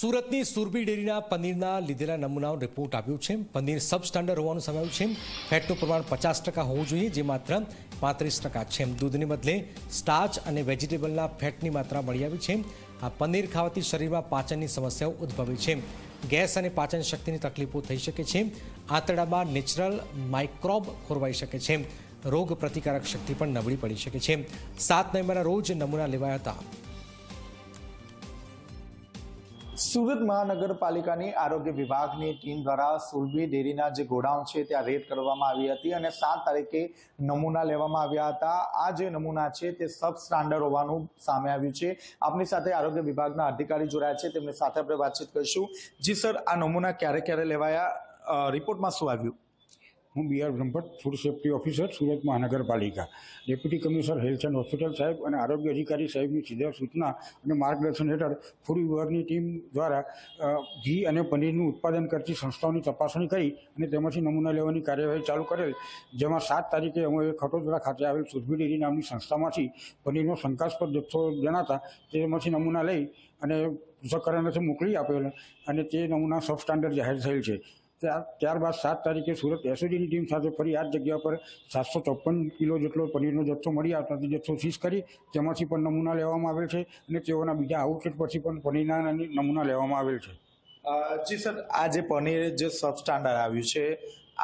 સુરતની સુરભી ડેરીના પનીરના લીધેલા નમૂનાનો રિપોર્ટ આવ્યો છે. પનીર સબ સ્ટાન્ડર્ડ હોવાનું સમાયું છે. ફેટનું પ્રમાણ પચાસ ટકા હોવું જોઈએ, જે માત્ર પાંત્રીસ ટકા છે. દૂધને બદલે સ્ટાર્ચ અને વેજીટેબલના ફેટની માત્રા મળી આવી છે. આ પનીર ખાવાથી શરીરમાં પાચનની સમસ્યાઓ ઉદ્ભવી છે. ગેસ અને પાચન શક્તિની તકલીફો થઈ શકે છે. આંતરડામાં નેચરલ માઇક્રોબ ખોરવાઈ શકે છે. રોગ પ્રતિકારક શક્તિ પણ નબળી પડી શકે છે. સાત નવેમ્બરના રોજ નમૂના લેવાયા હતા. સુરત મહાનગરપાલિકાની આરોગ્ય વિભાગની ટીમ દ્વારા સુરભી ડેરીના જે ગોડાઉન છે ત્યાં રેડ કરવામાં આવી હતી અને સાત તારીખે નમૂના લેવામાં આવ્યા હતા. આ જે નમૂના છે તે સબ સ્ટાન્ડર્ડ હોવાનું સામે આવ્યું છે. આપની સાથે આરોગ્ય વિભાગના અધિકારી જોડાયા છે. તેમની સાથે આપણે વાતચીત કરીશું. જી સર, આ નમૂના ક્યારે ક્યારે લેવાયા? રિપોર્ટમાં શું આવ્યું? હું B R Brahmbhatt food safety officer Surat Mahanagarpalika. Deputy commissioner health and hospital સાહેબ અને આરોગ્ય અધિકારી સાહેબની સીધા સૂચના અને માર્ગદર્શન હેઠળ ફૂડ વિભાગની ટીમ દ્વારા ઘી અને પનીરનું ઉત્પાદન કરતી સંસ્થાઓની તપાસણી કરી અને તેમાંથી નમૂના લેવાની કાર્યવાહી ચાલુ કરેલ, જેમાં સાત તારીખે અમે ખટોદરા ખાતે આવેલ સુરભી ડેરી નામની સંસ્થામાંથી પનીરનો શંકાસ્પદ જથ્થો જણાતા તેમાંથી નમૂના લઈ અને પૃથ્થકરણથી મોકલી આપેલ અને તે નમૂના સબ સ્ટાન્ડર્ડ જાહેર થયેલ છે. ત્યારબાદ સાત તારીખે સુરત એસઓજીની ટીમ સાથે ફરી આ જગ્યા પર સાતસો ચોપન કિલો જેટલો પનીરનો જથ્થો મળી આવતા જથ્થો સીઝ કરી તેમાંથી પણ નમૂના લેવામાં આવેલ છે અને તેઓના બીજા આઉટલેટ પરથી પણ પનીરના નમૂના લેવામાં આવેલ છે. જી સર આ જે પનીર જે સબ સ્ટાન્ડર્ડ આવ્યું છે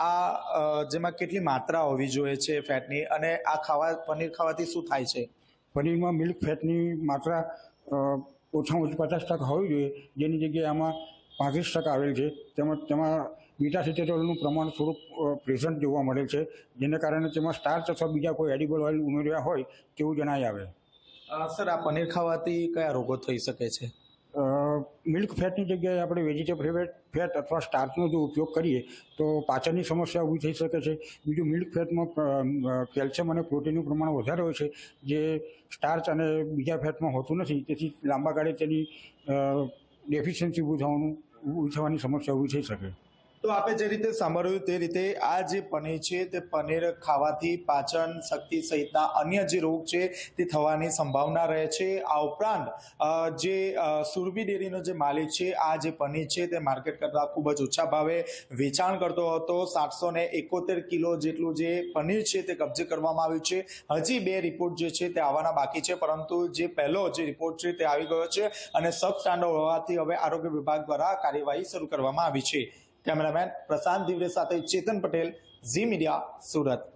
આ જેમાં કેટલી માત્રા હોવી જોઈએ છે ફેટની અને આ ખાવા પનીર ખાવાથી શું થાય છે? પનીરમાં મિલ્ક ફેટની માત્રા ઓછામાં ઓછી પચાસ ટકા હોવી જોઈએ જેની જગ્યાએ આમાં પાંત્રીસ ટકા આવેલ છે. તેમજ તેમાં બીટા સિટેરોલનું પ્રમાણ થોડુંક પ્રેઝન્ટ જોવા મળે છે. જેને કારણે તેમાં સ્ટાર્ચ અથવા બીજા કોઈ એડિબલ ઓઇલ ઉમેર્યા હોય તેવું જણાઈ આવે. સર આ પનીર ખાવાથી કયા રોગો થઈ શકે છે? મિલ્ક ફેટની જગ્યાએ આપણે વેજીટેબલ ફેટ ફેટ અથવા સ્ટાર્ચનો જો ઉપયોગ કરીએ તો પાચનની સમસ્યા ઊભી થઈ શકે છે. બીજું મિલ્ક ફેટમાં કેલ્શિયમ અને પ્રોટીનનું પ્રમાણ વધારે હોય છે જે સ્ટાર્ચ અને બીજા ફેટમાં હોતું નથી. તેથી લાંબા ગાળે તેની ડેફિશિયન્સી ઊભું થવાનું ઊભી થવાની સમસ્યા ઊભી થઈ શકે. તો આપે જે રીતે સાંભળ્યું તે રીતે આ જે પનીર છે તે પનીર ખાવાથી પાચન શક્તિ સહિતના અન્ય જે રોગ છે તે થવાની સંભાવના રહે છે. આ ઉપરાંત જે સુરભી ડેરીનો જે માલિક છે, આ જે પનીર છે તે માર્કેટ કરતાં ખૂબ જ ઓછા ભાવે વેચાણ કરતો હતો. સાતસો ને એકોતેર કિલો જેટલું જે પનીર છે તે કબજે કરવામાં આવ્યું છે. હજી બે રિપોર્ટ જે છે તે આવવાના બાકી છે, પરંતુ જે પહેલો જે રિપોર્ટ છે તે આવી ગયો છે અને સબ સ્ટાન્ડર્ડ હોવાથી હવે આરોગ્ય વિભાગ દ્વારા કાર્યવાહી શરૂ કરવામાં આવી છે. કેમેરામેન પ્રશાંત દિવરે સાથે ચેતન પટેલ ઝી મીડિયા સુરત.